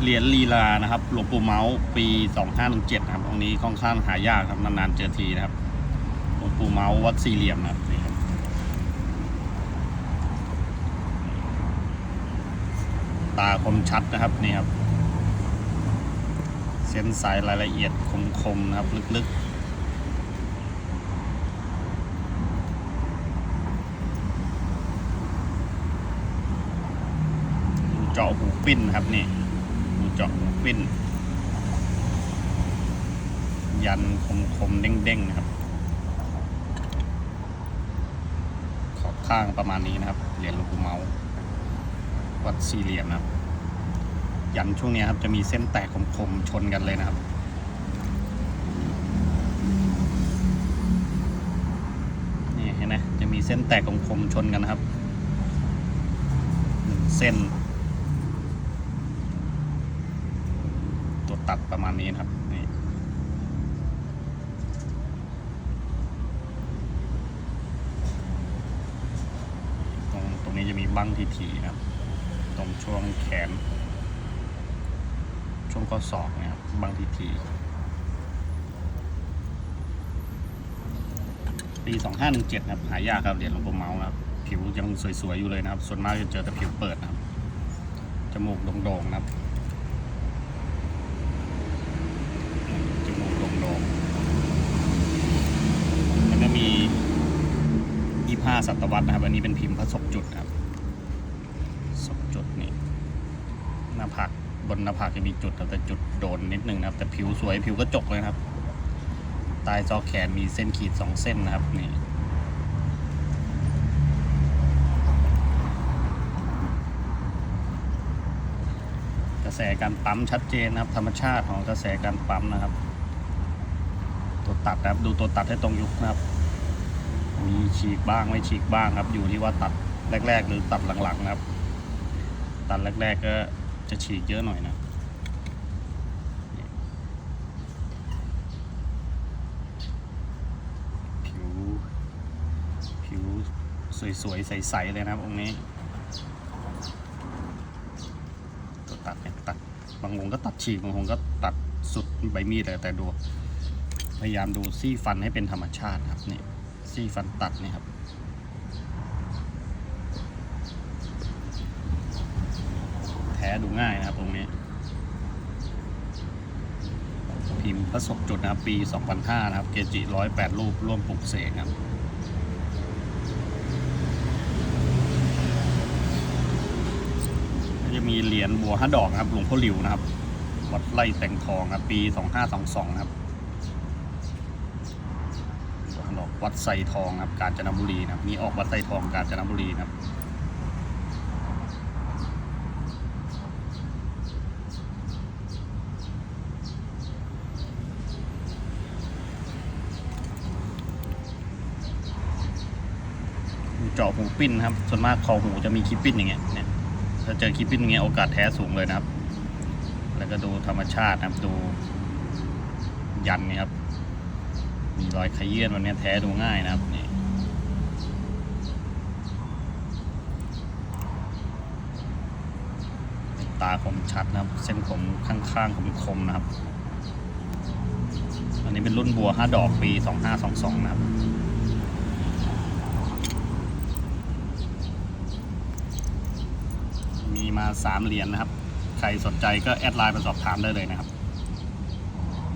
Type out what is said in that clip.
เหรียญลีลานะครับหลวงปู่เมาส์ปี 2517นะครับองค์นี้ค่อนข้างหายากครับนานๆเจอทีนะครับหลวงปู่เมาส์วัดสี่เหลี่ยมนะครับนี่ครับตาคมชัดนะครับนี่ครับเส้นสายรายละเอียดคมๆนะครับ ลึกๆเจาะหูปิ้นครับนี่ ดูเจาะหูปิ้น ยันคมๆเด้งๆนะครับ ขอบข้างประมาณนี้นะครับ เหรียญหลวงปู่เมาส์วัดสี่เหลี่ยมนะครับ ยันช่วงนี้ครับจะมีเส้นแตกคมๆชนกันเลยนะครับนี่เห็นไหมจะมีเส้นแตกคมๆชนกันนะครับ เส้น ตัดประมาณนี้นะครับนี่ตรงตรงนี้จะมีบั้งทีทีๆนะครับ ตรงช่วงแขน ช่วงข้อศอกเนี่ยครับบางทีทีปี2517ครับหายากครับเหรียญหลวงปู่เมาส์ครับ ผิวยังสวยๆอยู่เลยนะครับ ส่วนมากจะเจอแต่ผิวเปิดนะครับจมูกโด่งๆนะครับ จมูกโด่งๆแล้วก็มี 5ศตวรรษนะครับ อันนี้เป็นพิมพ์พระศพจุดครับศพจุดนี่หน้าผากบนหน้าผากจะมีจุดแต่จุดโดนนิดนึงนะครับ แต่ผิวสวยผิวก็จกเลยครับใต้ซอกแขนมีเส้นขีดสองเส้นนะครับนี่กระแสการปั๊มชัดเจนนะครับ ธรรมชาติของกระแสการปั๊มนะครับ ตัวตัดนะครับดูตัวตัดให้ตรงยุคนะครับ มีฉีกบ้างไม่ฉีกบ้างครับ อยู่ที่ว่าตัดแรก ๆ หรือตัดหลังๆนะครับ ตัดแรก ๆ ก็จะฉีกเยอะหน่อยนะผิว ผิวสวย ๆ ใส ๆ เลยนะครับองค์นี้ตัวตัดเนี่ยตัดบางองค์ก็ตัดฉีกบางองค์ก็ตัดสุดใบมีดเลยแต่ดู พยายามดูซี่ฟันให้เป็นธรรมชาติครับนี่ ซี่ฟันตัดนี่ครับ แท้ดูง่ายนะครับตรงนี้ พิมพ์พระศพจุดนะครับปี 2005 นะครับ เกจิ108 รูปร่วมปลุกเสกครับก็จะมีเหรียญบัวห้าดอกนะครับ หลวงพ่อหลิวนะครับ วัดไร่แต่งทองครับ ปี 2522นะครับ ดอกวัดไซทองครับกาญจนบุรีนะครับมีออกวัดไซทองกาญจนบุรีนะครับเจาะหูปิ้นครับ ส่วนมากคอหูจะมีคิปปิ้นอย่างเงี้ยเนี่ยถ้าเจอคิปปิ้นอย่างเงี้ยโอกาสแท้สูงเลยนะครับ แล้วก็ดูธรรมชาตินะครับดูยันเนี่ยครับ มีรอยขยื่นวันนี้แท้ดูง่ายนะครับนี่ตาคมชัดนะครับ เส้นผมข้างๆคมๆนะครับ อันนี้เป็นรุ่นบัวห้าดอกปี 2522 นะครับมีมา 3 เหรียญนะครับ ใครสนใจก็แอดไลน์มาสอบถามได้เลยนะครับ